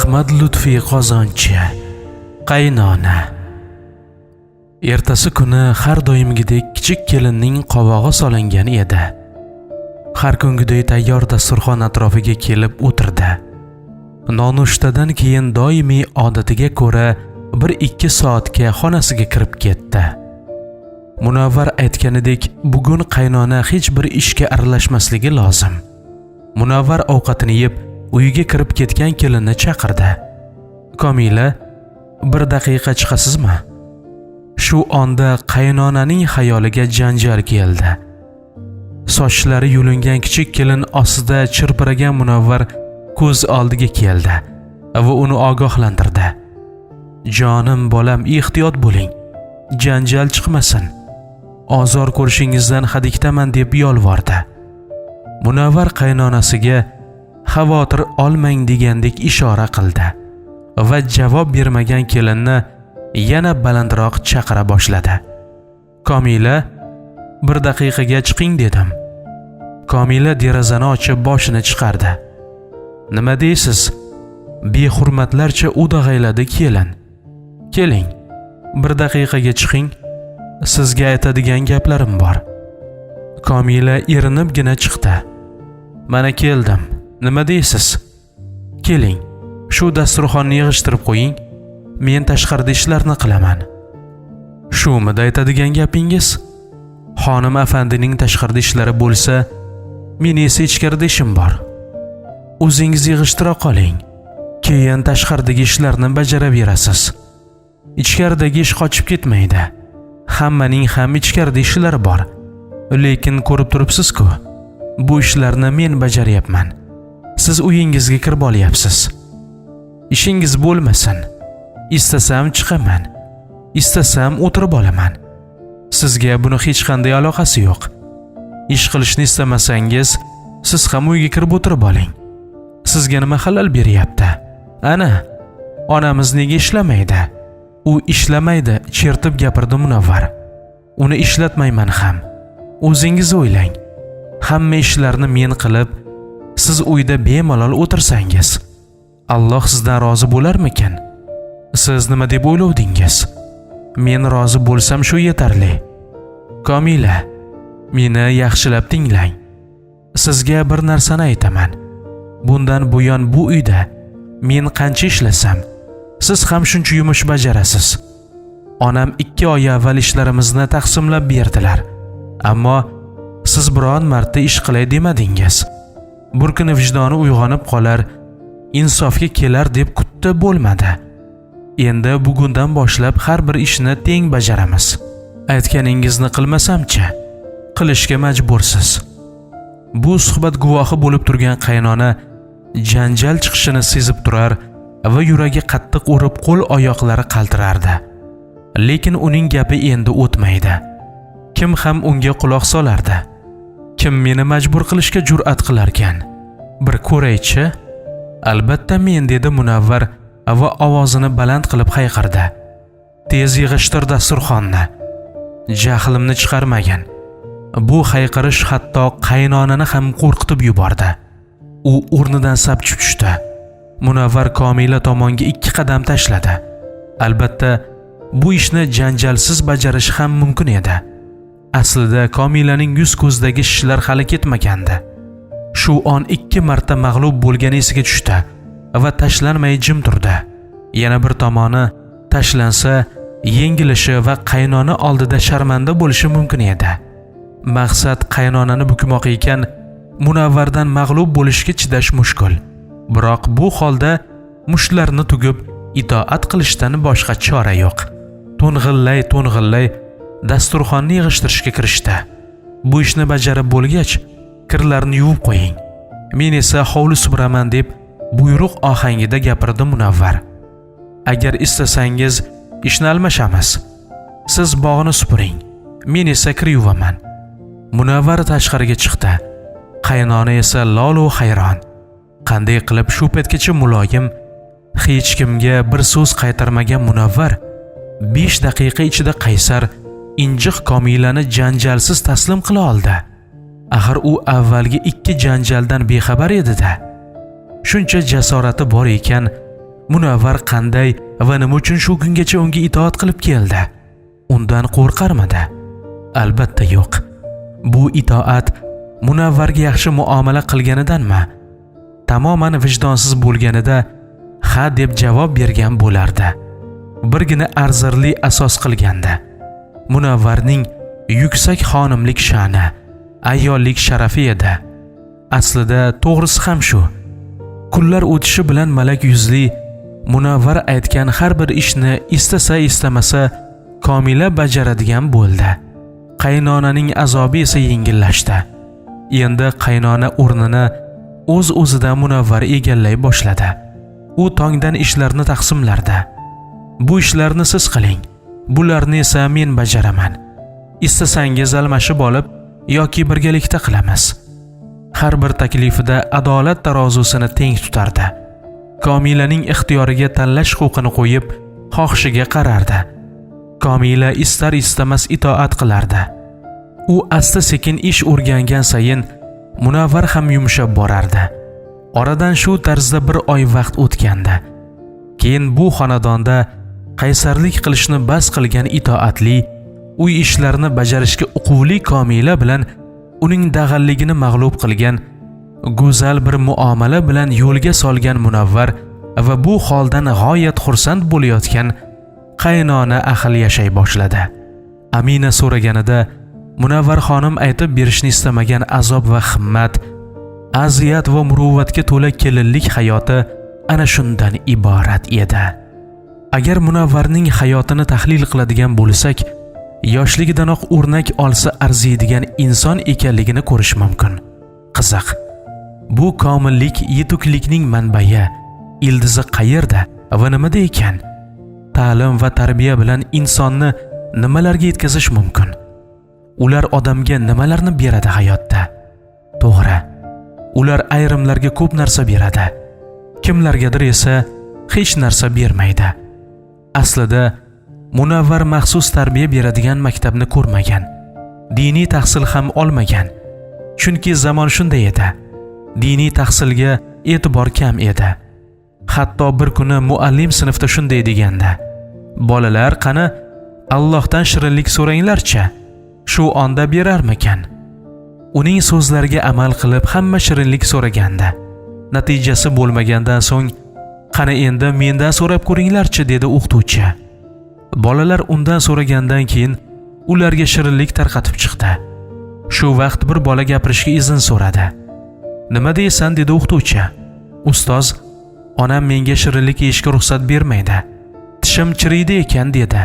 ahmad lutfiy qozonchi qaynona. Ertasi kuni har doimgidek kichik kelinning qovog'i solingan edi. Har kungiday tayyor dasturxon atrofiga kelib o'tirdi. Nonushtadan keyin doimiy odatiga ko'ra bir ikki soatga xonasiga kirib ketdi. Munavvar aytganidek bugun qaynona hech bir ishga aralashmasligi lozim. Munavvar ovqatini yeb uyiga kirib ketgan kelinni chaqirdi. Komila bir daqiqa chiqasizmi? Shu onda qaynonaning xayoliga janjal keldi. Sochlari yulingan kichik kelin ostida chirpiragan munavvar ko'z oldiga keldi va uni ogohlantirdi. Jonim bolam ehtiyot bo'ling. Janjal chiqmasin. Ozor ko'rishingizdan hadikdaman deb yolvordi. Munavvar qaynonasiga xavotir olmang degandek ishora qildi va javob bermagan kelinni yana balandroq chaqira boshladi. Komila bir daqiqaga chiqing dedim. Komila derazani ochib boshini chiqardi. Nima deysiz? Behurmatlarcha o'dag'ayladi kelin. Keling bir daqiqaga chiqing sizga aytadigan gaplarim bor. Komila erinibgina chiqdi. Mana keldim. Nima deysiz? Keling shu dasturxonni yig'ishtirib qo'ying. Men tashqarida ishlarni qilaman. Shumidi aytadigan gapingiz. Xonim afandining tashqarida ishlari bo'lsa meni esa ichkarida ishim bor. O'zingiz yig'ishtira qoling. Keyin tashqaridagi ishlarni bajaraverasiz ichkaridagi ish qochib ketmaydi. Hammaning ham ichkarida ishlari bor. Lekin ko'rib turibsiz-ku bu ishlarni men bajaryapman. Siz uyingizga kirib olyapsiz ishingiz bo'lmasin. Istasam chiqaman. Istasam o'tirib olaman. Sizga buni hech qanday aloqasi yo'q. Ish qilishni istamasangiz siz ham uyga kirib o'tirib oling. Sizga nima xalal beryapti? Ana onamiz nega ishlamaydi? U ishlamaydi chertib gapirdi munavvar. Uni ishlatmayman ham. O'zingiz o'ylang. Hamma ishlarni men qilib siz uyda bemalol o'tirsangiz alloh sizdan rozi bo'larmikin siz nima deb o'ylovdingiz? Men rozi bo'lsam shu yetarli. Komila meni yaxshilab tinglang. Sizga bir narsani aytaman. Bundan buyon bu uyda men qancha ishlasam siz ham shuncha yumush bajarasiz. Onam ikki oy avval ishlarimizni taqsimlab berdilar. Ammo siz biron marta ish qilay demadingiz. Bir kuni vijdoni uyg'onib qolar. Insofga kelar deb kutdi bo'lmadi. Endi bugundan boshlab har bir ishni teng bajaramiz. Aytganingizni qilmasamchi qilishga majbursiz. Bu suhbat guvohi bo'lib turgan qaynona janjal chiqishini sezib turar va yuragi qattiq urib qo'l oyoqlari qaltirardi. Lekin uning gapi endi o'tmaydi. Kim ham unga quloq solardi? Kim meni majbur qilishga jur'at qilarkan. Bir ko'raychi albatta men dedi munavvar va ovozini baland qilib hayqirdi. Tez yig'ishtir dasturxonni. Jahlimni chiqarmagin bu hayqirish hatto qaynonani ham qo'rqitib yubordi. U o'rnidan sapchib tushdi. Munavvar komila tomonga ikki qadam tashladi. Albatta bu ishni janjalsiz bajarish ham mumkin edi. Aslida komilaning yuz ko'zidagi shishlar hali ketmagandi. Shu on ikki marta mag'lub bo'lgani esiga tushdi va tashlanmay jim turdi. Yana bir tomoni tashlansa yengilishi va qaynona oldida sharmanda bo'lishi mumkin edi. Maqsad qaynonani bukmoq ekan munavvardan mag'lub bo'lishga chidash mushkul. Biroq bu holda mushtlarni tugib itoat qilishdan boshqa chora yo'q. To'ng'illay to'ng'illay dasturxonni yig'ishtirishga kirishdi. Bu ishni bajarib bo'lgach kirlarni yuvib qo'ying. Men esa hovli supuraman deb buyruq ohangida gapirdi munavvar. Agar istasangiz ishni almashamiz. Siz bog'ni supuring. Men esa kir yuvaman. Munavvar tashqariga chiqdi. Qaynona esa lolu hayron. Qanday qilib shu paytgacha muloyim hech kimga bir so'z qaytarmagan munavvar besh daqiqa ichida qaysar injiq komilani janjalsiz taslim qila oldi. Axir u avvalgi ikki janjaldan bexabar edi-da shuncha jasorati bor ekan munavvar qanday va nima uchun shu kungacha unga itoat qilib keldi? Undan qo'rqarmidi? Albatta yo'q. Bu itoat munavvarga yaxshi muomala qilganidanmi? Tamoman vijdonsiz bo'lganida ha deb javob bergan bo'lardi. Birgina arzirli asos qilgandi. Munavvarning yuksak xonimlik sha'ni ayollik sharafi edi. Aslida to'g'risi ham shu. Kunlar o'tishi bilan malak yuzli munavvar aytgan har bir ishni istasa istamasa komila bajaradigan bo'ldi. Qaynonaning azobi esa yengillashdi. Endi qaynona o'rnini o'z o'zidan munavvar egallay boshladi. U tongdan ishlarni taqsimlardi. Bu ishlarni siz qiling. Bularni esa men bajaraman. Istasangiz almashib olib yoki birgalikda qilamiz. Har bir taklifida adolat tarozusini teng tutardi. Komilaning ixtiyoriga tanlash huquqini qo'yib xohishiga qarardi. Komila istar istamas itoat qilardi. U asta sekin ish o'rgangan sayin munavvar ham yumshab borardi. Oradan shu tarzda bir oy vaqt o'tgandi. Keyin bu xonadonda qaysarlik qilishni bas qilgan itoatli uy ishlarini bajarishga uquvli komila bilan uning dag'alligini mag'lub qilgan go'zal bir muomala bilan yo'lga solgan munavvar va bu holdan g'oyat xursand bo'layotgan qaynona ahil yashay boshladi. Amina so'raganida munavvar xonim aytib berishni istamagan azob va himmat aziyat va muruvvatga to'la kelinlik hayoti ana shundan iborat edi. Agar munavvarning hayotini tahlil qiladigan bo'lsak yoshligidanoq o'rnak olsa arziydigan inson ekanligini ko'rish mumkin. Qiziq bu komillik yetuklikning manbai ildizi qayerda va nimada ekan? Ta'lim va tarbiya bilan insonni nimalarga yetkazish mumkin? Ular odamga nimalarni beradi hayotda? To'g'ri ular ayrimlarga ko'p narsa beradi. Kimlargadir esa hech narsa bermaydi. Aslida munavvar maxsus tarbiya beradigan maktabni ko'rmagan. Diniy tahsil ham olmagan. Chunki zamon shunday edi. Diniy tahsilga e'tibor kam edi. Hatto bir kuni muallim sinfda shunday deganda bolalar qani allohdan shirinlik so'ranglarchi shu onda berarmikan? Uning so'zlariga amal qilib hamma shirinlik so'raganda natijasi bo'lmagandan so'ng qani endi mendan so'rab ko'ringlarchi dedi o'qituvchi. Bolalar undan so'ragandan keyin ularga shirinlik tarqatib chiqdi. Shu vaqt bir bola gapirishga izn so'radi. Nima deysan dedi o'qituvchi. Ustoz onam menga shirinlik yeyishga ruxsat bermaydi. Tishim chiriydi ekan dedi.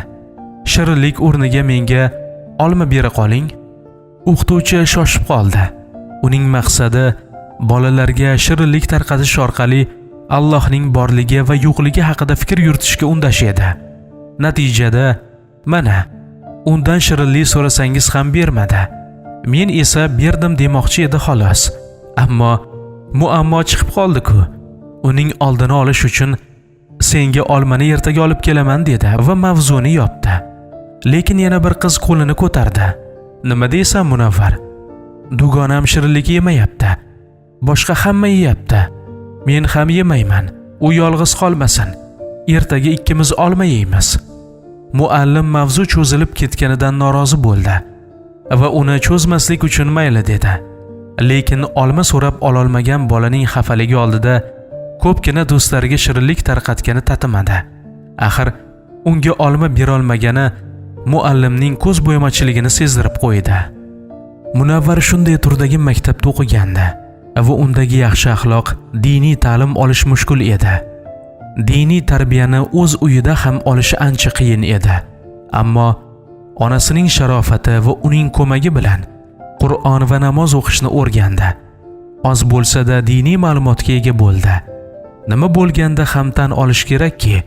Shirinlik o'rniga menga olma bera qoling. O'qituvchi shoshib qoldi. Uning maqsadi bolalarga shirinlik tarqatish orqali allohning borligi va yo'qligi haqida fikr yuritishga undash edi natijada mana undan shirinlik so'rasangiz ham bermadi. Men esa berdim demoqchi edi xolos. Ammo muammo chiqib qoldi-ku. Uning oldini olish uchun senga olmani ertaga olib kelaman dedi va mavzuni yopdi. Lekin yana bir qiz qo'lini ko'tardi. Nima deysan munavvar? Dugonam shirinlik yemayapti. Boshqa hamma yeyapti. Men ham yemayman u yolg'iz qolmasin ertaga ikkimiz olma yeymiz muallim mavzu cho'zilib ketganidan norozi bo'ldi va uni cho'zmaslik uchun mayli dedi. Lekin olma so'rab ololmagan bolaning xafaligi oldida ko'pgina do'stlariga shirinlik tarqatgani tatimadi. Axir unga olma berolmagani muallimning ko'z bo'yamachiligini sezdirib qo'ydi. Munavvar shunday turdagi maktabda o'qigandi. Va undagi yaxshi axloq diniy ta'lim olish mushkul edi. Diniy tarbiyani o'z uyida ham olishi ancha qiyin edi. Ammo onasining sharofati va uning ko'magi bilan qur'on va namoz o'qishni o'rgandi. Oz bo'lsa-da diniy ma'lumotga ega bo'ldi. Nima bo'lganda ham tan olish kerakki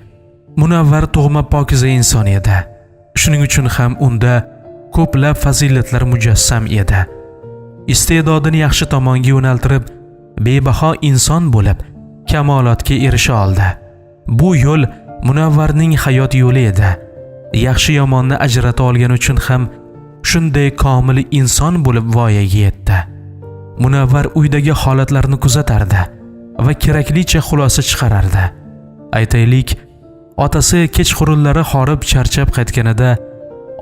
munavvar tug'ma pokiza inson edi. Shuning uchun ham unda ko'plab fazilatlar mujassam edi. Iste'dodini yaxshi tomonga yo'naltirib bebaho inson bo'lib kamolotga erisha oldi. Bu yo'l munavvarning hayot yo'li edi. Yaxshi yomonni ajrata olgani uchun ham shunday komil inson bo'lib voyaga yetdi. Munavvar uydagi holatlarni kuzatardi va keraklicha xulosa chiqarardi. Aytaylik otasi kechqurunlari horib charchab qaytganida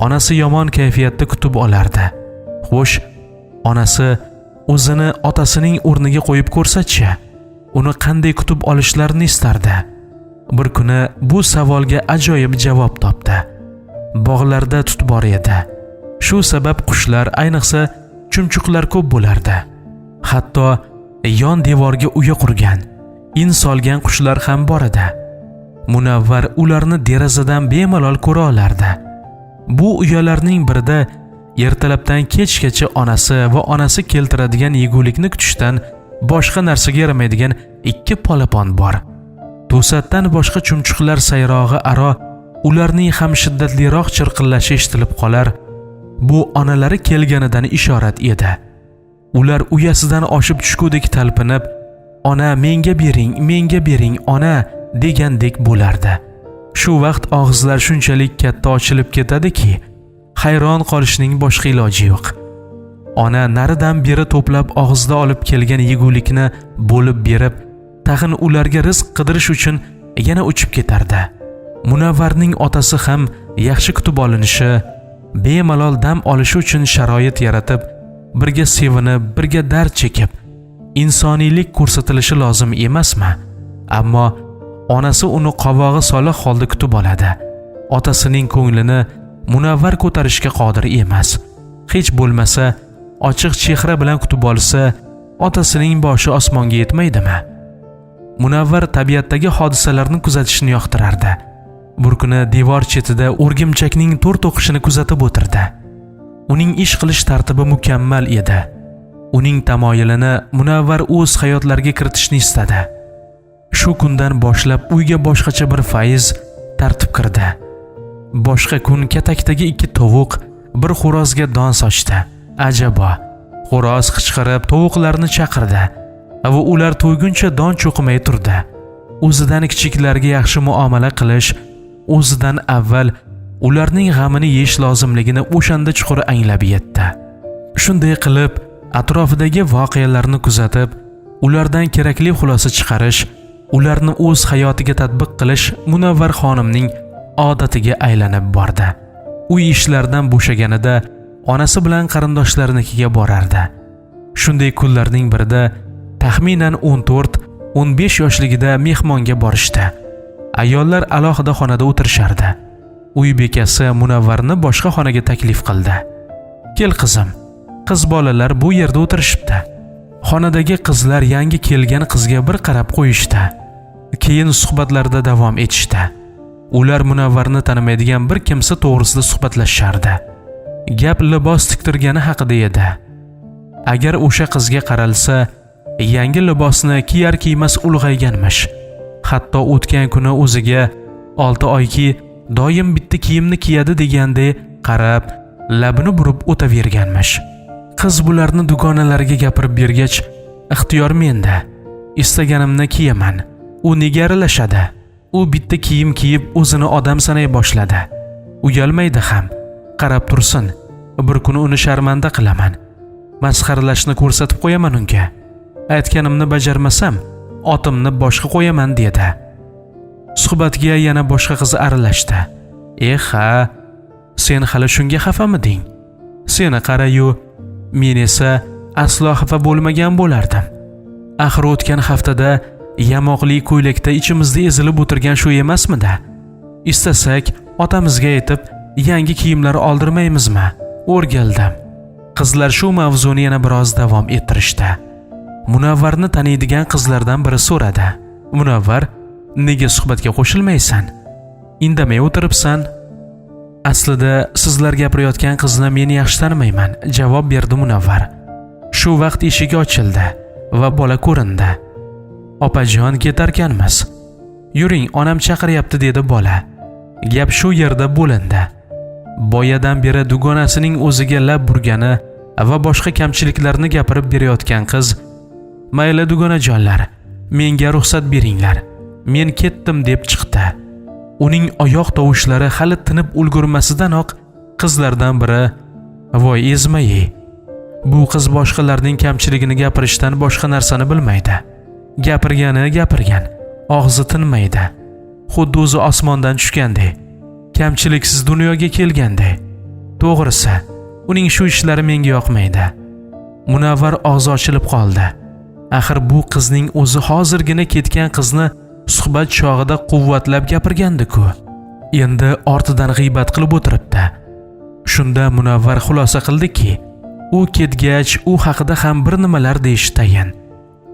onasi yomon kayfiyatda kutib olardi. Xo'sh onasi o'zini otasining o'rniga qo'yib ko'rsachi uni qanday kutib olishlarini istardi. Bir kuni bu savolga ajoyib javob topdi. Bog'larda tut bor edi. Shu sabab qushlar ayniqsa chumchuqlar ko'p bo'lardi. Hatto yon devorga uya qurgan in solgan qushlar ham bor edi. Munavvar ularni derazadan bemalol ko'ra olardi. Bu uyalarning birida ertalabdan kechgacha onasi va onasi keltiradigan yegulikni kutishdan boshqa narsaga yaramaydigan ikki polapon bor. To'satdan boshqa chumchuqlar sayrog'i aro ularning ham shiddatliroq chirqillashi eshitilib qolar. Bu onalari kelganidan ishorat edi. Ular uyasidan oshib tushgudek talpinib ona menga bering menga bering ona degandek bo'lardi. Shu vaqt og'izlar shunchalik katta ochilib ketadiki hayron qolishning boshqa iloji yo'q. Ona naridan beri to'plab og'izda olib kelgan yegulikni bo'lib berib tag'in ularga rizq qidirish uchun yana uchib ketardi. Munavvarning otasi ham yaxshi kutib olinishi bemalol dam olishi uchun sharoit yaratib birga sevinib birga dard chekib insoniylik ko'rsatilishi lozim emasmi? Ammo onasi uni qovog'i solih holda kutib oladi. Otasining ko'nglini munavvar ko'tarishga qodir emas. Hech bo'lmasa ochiq chehra bilan kutib olsa otasining boshi osmonga yetmaydimi? Munavvar tabiatdagi hodisalarni kuzatishni yoqtirardi. Bir kuni devor chetida o'rgimchakning to'r to'qishini kuzatib o'tirdi. Uning ish qilish tartibi mukammal edi. Uning tamoyilini munavvar o'z hayotlariga kiritishni istadi. Shu kundan boshlab uyga boshqacha bir fayz tartib kirdi. Boshqa kun katakdagi ikki tovuq bir xo'rozga don sochdi. Ajabo xo'roz qichqirib tovuqlarni chaqirdi va ular to'yguncha don cho'qimay turdi. O'zidan kichiklarga yaxshi muomala qilish o'zidan avval ularning g'amini yeyish lozimligini o'shanda chuqur anglab yetdi. Shunday qilib atrofidagi voqealarni kuzatib ulardan kerakli xulosa chiqarish ularni o'z hayotiga tatbiq qilish munavvar xonimning odatiga aylanib bordi. Uy ishlaridan bo'shaganida onasi bilan qarindoshlarinikiga borardi. Shunday kunlarning birida taxminan 14-15 yoshligida mehmonga borishdi. Ayollar alohida xonada o'tirishardi. Uy bekasi munavvarni boshqa xonaga taklif qildi. Kel qizim qiz bolalar bu yerda o'tirishibdi. Xonadagi qizlar yangi kelgan qizga bir qarab qo'yishdi. Keyin suhbatlarida davom etishdi. Ular munavvarni tanimaydigan bir kimsa to'g'risida suhbatlashishardi gap libos tiktirgani haqida edi. Agar o'sha qizga qaralsa yangi libosni kiyar kiymas ulg'ayganmish. Hatto o'tgan kuni o'ziga olti oyki doim bitta kiyimni kiyadi degandek qarab labini burib o'taverganmish. Qiz bularni dugonalariga gapirib bergach ixtiyor menda istaganimni kiyaman u nega aralashadi? U bitta kiyim kiyib o'zini odam sanay boshladi. Uyalmaydi ham. Qarab tursin. Bir kuni uni sharmanda qilaman. Masxaralashni ko'rsatib qo'yaman unga. Aytganimni bajarmasam otimni boshqa qo'yaman dedi. Suhbatga yana boshqa qiz aralashdi. E ha sen hali shunga xafamiding seni qarayu men esa aslo xafa bo'lmagan bo'lardim. Axir o'tgan haftada yamoqli ko'ylakda ichimizda ezilib o'tirgan shu emasmidi? Istasak otamizga aytib yangi kiyimlar oldirmaymizmi? O'rgildim. Qizlar shu mavzuni yana biroz davom ettirishdi. Munavvarni taniydigan qizlardan biri so'radi. Munavvar nega suhbatga qo'shilmaysan? Indamay o'tiribsan. Aslida sizlar gapirayotgan qizni men yaxshi tanimayman javob berdi munavvar. Shu vaqt eshik ochildi va bola ko'rindi. Opajon ketarkanmiz. Yuring onam chaqiryapti dedi bola. Gap shu yerda bo'lindi. Boyadan beri dugonasining o'ziga lab burgani va boshqa kamchiliklarni gapirib berayotgan qiz mayli dugonajonlar menga ruxsat beringlar. Men ketdim deb chiqdi. Uning oyoq tovushlari hali tinib ulgurmasidanoq qizlardan biri voy ezmayi bu qiz boshqalarning kamchiligini gapirishdan boshqa narsani bilmaydi. Gapirgani gapirgan. Og'zi tinmaydi. Xuddi o'zi osmondan tushgandek kamchiliksiz dunyoga kelgandek. To'g'risi uning shu ishlari menga yoqmaydi. Munavvar og'zi ochilib qoldi. Axir bu qizning o'zi hozirgina ketgan qizni suhbat chog'ida quvvatlab gapirgandi-ku. Endi ortidan g'iybat qilib o'tiribdi. Shunda munavvar xulosa qildiki u ketgach u haqida ham bir nimalar deyish tayin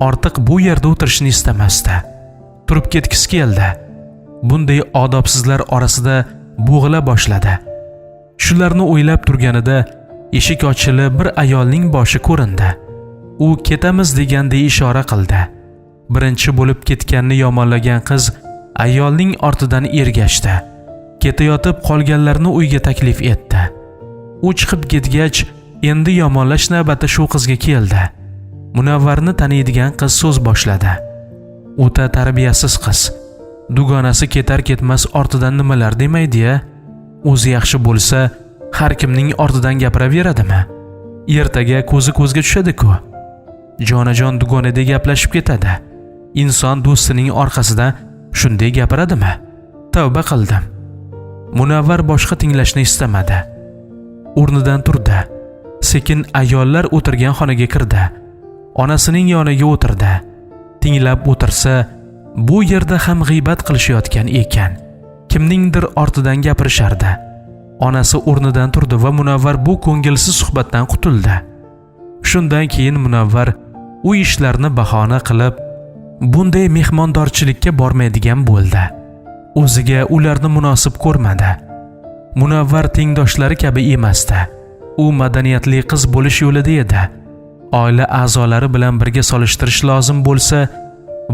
ortiq bu yerda o'tirishni istamasdi. Turib ketgisi keldi. Bunday odobsizlar orasida bo'g'ila boshladi. Shularni o'ylab turganida eshik ochilib bir ayolning boshi ko'rindi. U ketamiz deganday ishora qildi. Birinchi bo'lib ketganni yomonlagan qiz ayolning ortidan ergashdi. Ketayotib qolganlarni uyga taklif etdi. U chiqib ketgach endi yomonlash navbati shu qizga keldi. Munavvarni taniydigan qiz so'z boshladi. O'ta tarbiyasiz qiz. Dugonasi ketar ketmas ortidan nimalar demaydi-ya o'zi yaxshi bo'lsa har kimning ortidan gapiraveradimi? Ertaga ko'zi ko'zga tushadi-ku. Jonajon dugonadek gaplashib ketadi. Inson do'stining orqasidan shunday gapiradimi? Tavba qildim. Munavvar boshqa tinglashni istamadi. O'rnidan turdi. Sekin ayollar o'tirgan xonaga kirdi. Onasining yoniga o'tirdi. Tinglab o'tirsa bu yerda ham g'iybat qilishayotgan ekan. Kimningdir ortidan gapirishardi. Onasi o'rnidan turdi va munavvar bu ko'ngilsiz suhbatdan qutuldi. Shundan keyin munavvar u ishlarni bahona qilib bunday mehmondorchilikka bormaydigan bo'ldi. O'ziga ularni munosib ko'rmadi. Munavvar tengdoshlari kabi emasdi. U madaniyatli qiz bo'lish yo'lida edi. Oila a'zolari bilan birga solishtirish lozim bo'lsa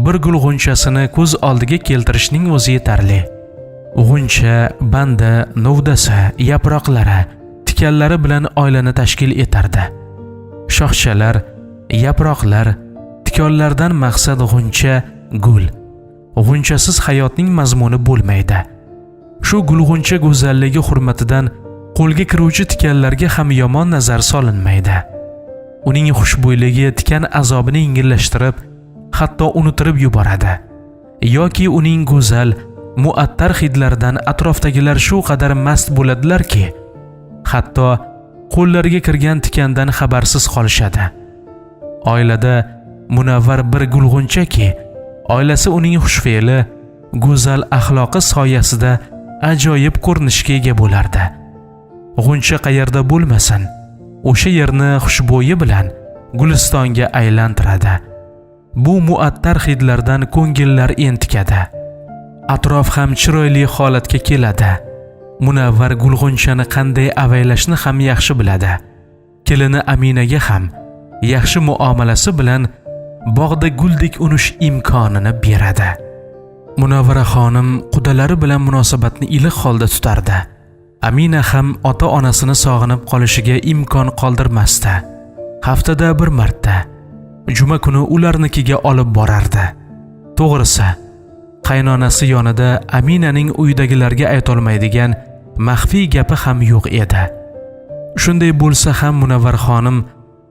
bir gul g'unchasini ko'z oldiga keltirishning o'zi yetarli. G'uncha banda novdasi yaproqlari tikanlari bilan oilani tashkil etardi. Shoxchalar yaproqlar tikonlardan maqsad g'uncha gul. G'unchasiz hayotning mazmuni bo'lmaydi. Shu gulg'uncha go'zalligi hurmatidan qo'lga kiruvchi tikanlarga ham yomon nazar solinmaydi. Uning xushbo'yligi tikan azobini yengillashtirib hatto unuttirib yuboradi. Yoki uning go'zal muattar hidlaridan atrofdagilar shu qadar mast bo'ladilarki hatto qo'llariga kirgan tikandan xabarsiz qolishadi. Oilada munavvar bir gulg'unchaki oilasi uning xushfe'li go'zal axloqi soyasida ajoyib ko'rinishga ega bo'lardi. G'uncha qayerda bo'lmasin o'sha yerni xushbo'yi bilan gulistonga aylantiradi. Bu muattar hidlardan ko'ngillar entikadi. Atrof ham chiroyli holatga keladi. Munavvar gulg'unchani qanday avaylashni ham yaxshi biladi. Kelini aminaga ham yaxshi muomalasi bilan bog'da guldek unish imkonini beradi. Munavvara xonim qudalari bilan munosabatni iliq holda tutardi. Amina ham ota onasini sog'inib qolishiga imkon qoldirmasdi. Haftada bir marta juma kuni ularnikiga olib borardi. To'g'risi qaynonasi yonida aminaning uydagilarga aytolmaydigan maxfiy gapi ham yo'q edi. Shunday bo'lsa ham munavvar xonim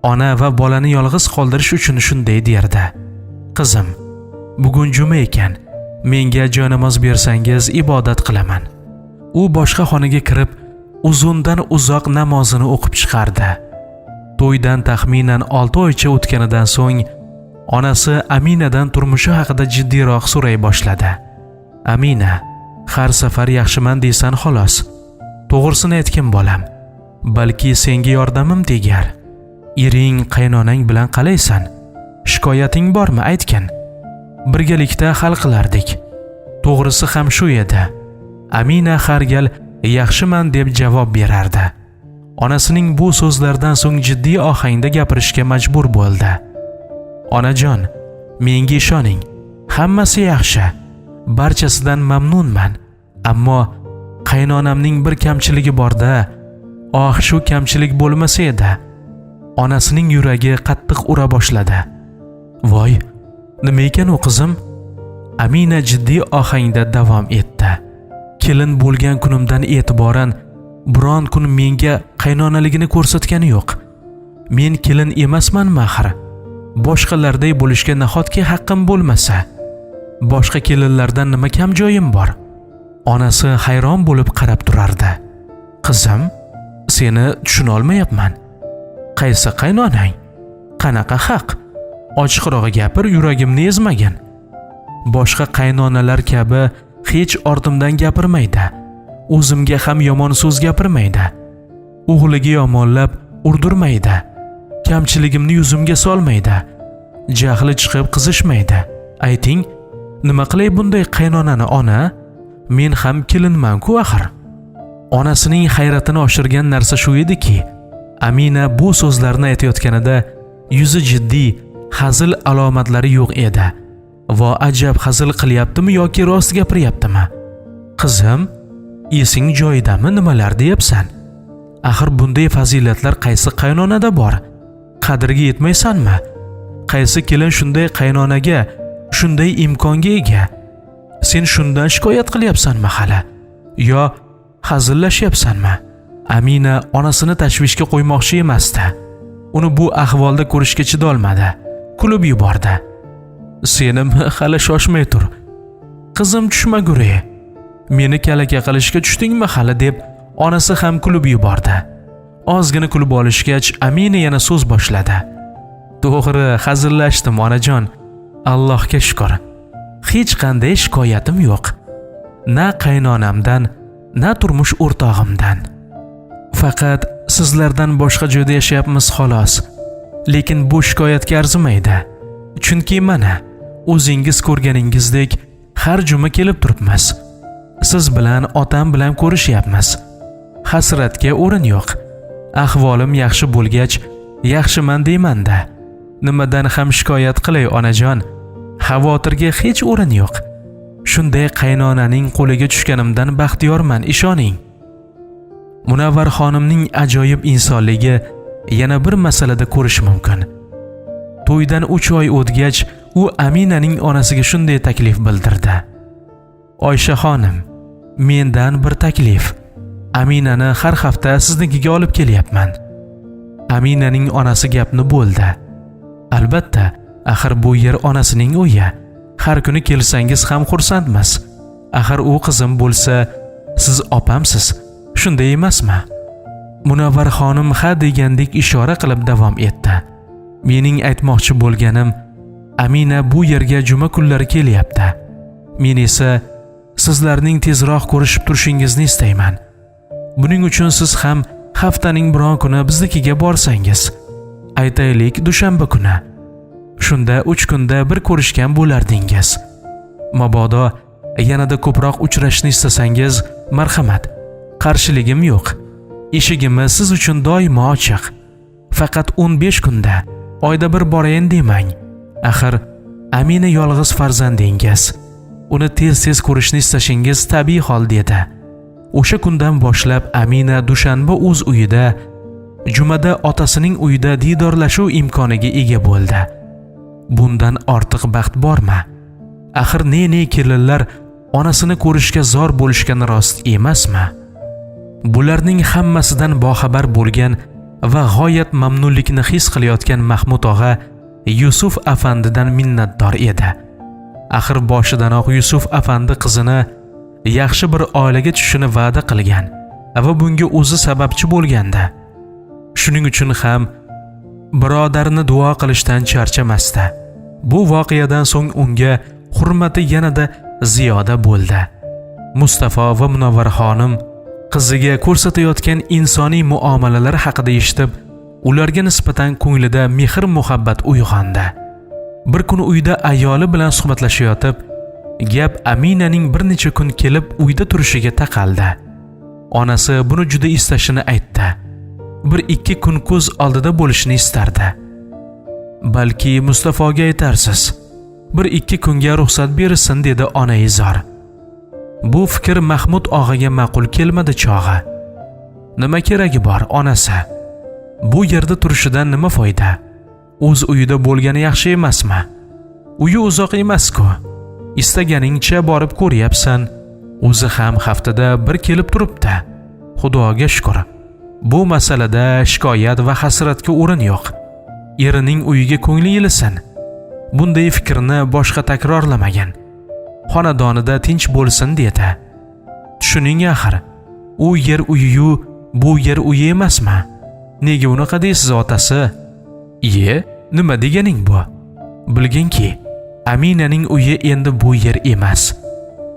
ona va bolani yolg'iz qoldirish uchun shunday derdi. Qizim bugun juma ekan menga joynamoz bersangiz ibodat qilaman. U boshqa xonaga kirib uzundan uzoq namozini o'qib chiqardi. To'ydan taxminan olti oycha o'tganidan so'ng onasi aminadan turmushi haqida jiddiyroq so'ray boshladi. Amina har safar yaxshiman deysan xolos. To'g'risini aytgin bolam. Balki senga yordamim tegar ering qaynonang bilan qalaysan. Shikoyating bormi aytgin. Birgalikda hal qilardik. To'g'risi ham shu edi. Amina har gal yaxshiman deb javob berardi. Onasining bu so'zlardan so'ng jiddiy ohangda gapirishga majbur bo'ldi. Onajon menga ishoning hammasi yaxshi. Barchasidan mamnunman. Ammo qaynonamning bir kamchiligi borda. Oh shu kamchilik bo'lmasa edi. Onasining yuragi qattiq ura boshladi. Voy nima ekan u qizim? Amina jiddiy ohangda davom etdi. Kelin bo'lgan kunimdan e'tiboran biron kun menga qaynonaligini ko'rsatgani yo'q. Men kelin emasmanmi axir boshqalarday bo'lishga nahotki haqqim bo'lmasa? Boshqa kelinlardan nima kam joyim bor? Onasi hayron bo'lib qarab turardi. Qizim seni tushunolmayapman. Qaysi qaynonang? Qanaqa haq? Ochiqroq gapir yuragimni ezmagin. Boshqa qaynonalar kabi hech ortimdan gapirmaydi. O'zimga ham yomon so'z gapirmaydi. O'g'liga yomonlab urdirmaydi. Kamchiligimni yuzimga solmaydi. Jahli chiqib qizishmaydi. Ayting nima qilay bunday qaynonani ona? Men ham kelinman-ku axir. Onasining hayratini oshirgan narsa shu ediki amina bu so'zlarni aytayotganida yuzi jiddiy hazil alomatlari yo'q edi. Vo ajab hazil qilyaptimi yoki rost gapiryaptimi? Qizim esing joyidami nimalar deyapsan? Axir bunday fazilatlar qaysi qaynonada bor? Qadriga yetmaysanmi? Qaysi kelin shunday qaynonaga shunday imkonga ega? Sen shundan shikoyat qilyapsanmi hali? Yo hazillashyapsanmi amina onasini tashvishga qo'ymoqchi emasdi. Uni bu ahvolda ko'rishga chidolmadi. Kulib yubordi. Senim hali shoshmay tur qizim tushmaguray meni kalaka qilishga tushdingmi hali deb onasi ham kulib yubordi. Ozgina kulib olishgach amina yana so'z boshladi. To'g'ri hazillashdim onajon. Allohga shukur hech qanday shikoyatim yo'q. Na qaynonamdan na turmush o'rtog'imdan. Faqat sizlardan boshqa joyda yashayapmiz xolos. Lekin bu shikoyatga arzimaydi. Chunki mana o'zingiz ko'rganingizdek har juma kelib turibmiz. Siz bilan otam bilan ko'rishyapmiz. Hasratga o'rin yo'q. Ahvolim yaxshi bo'lgach yaxshiman deymanda nimadan ham shikoyat qilay onajon? Xavotirga hech o'rin yo'q. Shunday qaynonaning qo'liga tushganimdan baxtiyorman ishoning. Munavvar xonimning ajoyib insonligi yana bir masalada ko'rish mumkin. To'ydan uch oy o'tgach u aminaning onasiga shunday taklif bildirdi. Oysha xonim mendan bir taklif. Aminani har hafta siznikiga olib kelyapman. Aminaning onasi gapni bo'ldi. Albatta axir bu yer onasining uyi. Har kuni kelsangiz ham xursandmiz. Axir u qizim bo'lsa siz opamsiz. Shunday emasmi? Munavvar xonim ha degandek ishora qilib davom etdi. Mening aytmoqchi bo'lganim amina bu yerga juma kunlari kelyapti. Men esa sizlarning tezroq ko'rishib turishingizni istayman. Buning uchun siz ham haftaning biron kuni biznikiga borsangiz aytaylik dushanba kuni. Shunda uch kunda bir ko'rishgan bo'lardingiz. Mabodo yanada ko'proq uchrashni istasangiz marhamat qarshiligim yo'q. Eshigimiz siz uchun doimo ochiq. Faqat 15 kunda oyda bir borayin demang. Axir amina yolg'iz farzandingiz uni tez tez ko'rishni istashingiz tabiiy hol dedi. O'sha kundan boshlab amina dushanba o'z uyida jumada otasining uyida diydorlashuv imkoniga ega bo'ldi. Bundan ortiq baxt bormi? Axir ne ne kelinlar onasini ko'rishga zor bo'lishgani rost emasmi? Bularning hammasidan boxabar bo'lgan va g'oyat mamnunlikni his qilayotgan mahmud og'a yusuf afandidan minnatdor edi. Axir boshidanoq yusuf afandi qizini yaxshi bir oilaga tushishini va'da qilgan va bunga o'zi sababchi bo'lgandi. Shuning uchun ham birodarini duo qilishdan charchamasdi. Bu voqeadan so'ng unga hurmati yanada ziyoda bo'ldi. Mustafo va munavvar xonim qiziga ko'rsatayotgan insoniy muomalalar haqida eshitib ularga nisbatan ko'nglida mehr muhabbat uyg'ondi. Bir kuni uyda ayoli bilan suhbatlashayotib gap aminaning bir necha kun kelib uyda turishiga taqaldi. Onasi buni juda istashini aytdi. Bir ikki kun ko'z oldida bo'lishini istardi. Balki mustafoga aytarsiz bir ikki kunga ruxsat bersin dedi ona izor. Bu fikr mahmud og'aga ma'qul kelmadi chog'i. Nima keragi bor onasi? Bu yerda turishidan nima foyda? O'z uyida bo'lgani yaxshi emasmi? Uyi uzoq emas-ku. Istaganingcha borib ko'ryapsan. O'zi ham haftada bir kelib turibdi. Xudoga shukur bu masalada shikoyat va hasratga o'rin yo'q. Erining uyiga ko'ngli ilisin bunday fikrni boshqa takrorlamagan. Xonadonida tinch bo'lsin dedi tushuning axir. U yer uyiyu bu yer uyi emasmi? Nega unaqa deysiz otasi? Iye nima deganing bu? Bilginki aminaning uyi endi bu yer emas.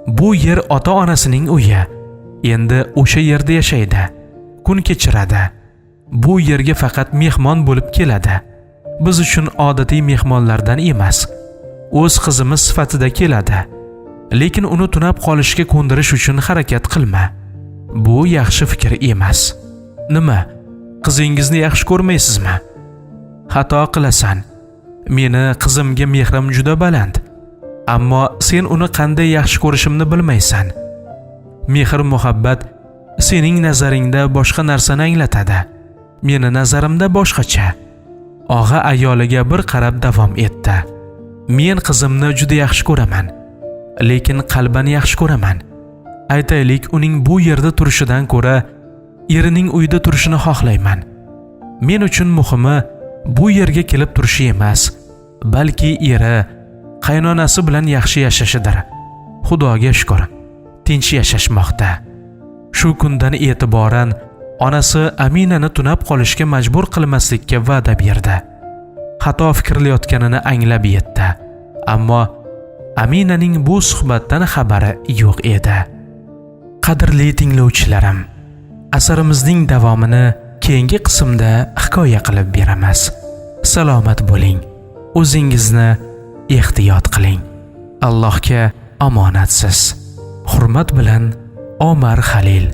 Bu yer ota onasining uyi. Endi o'sha yerda yashaydi kun kechiradi. Bu yerga faqat mehmon bo'lib keladi. Biz uchun odatiy mehmonlardan emas. O'z qizimiz sifatida keladi. Lekin uni tunab qolishga ko'ndirish uchun harakat qilma. Bu yaxshi fikr emas. Nima qizingizni yaxshi ko'rmaysizmi? Xato qilasan. Meni qizimga mehrim juda baland. Ammo sen uni qanday yaxshi ko'rishimni bilmaysan. Mehr muhabbat sening nazaringda boshqa narsani anglatadi. Meni nazarimda boshqacha. Og'a ayoliga bir qarab davom etdi. Men qizimni juda yaxshi ko'raman lekin qalban yaxshi ko'raman. Aytaylik uning bu yerda turishidan ko'ra erining uyda turishini xohlayman. Men uchun muhimi bu yerga kelib turishi emas balki eri qaynonasi bilan yaxshi yashashidir. Xudoga shukur tinch yashashmoqda. Shu kundan e'tiboran onasi aminani tunab qolishga majbur qilmaslikka va'da berdi. Xato fikrlayotganini anglab yetdi ammo aminaning bu suhbatdan xabari yo'q edi. Qadrli tinglovchilarim! Asarimizning davomini keyingi qismda hikoya qilib beramiz. Salomat bo'ling. O'zingizni ehtiyot qiling. Allohga omonatsiz. Hurmat bilan omar halil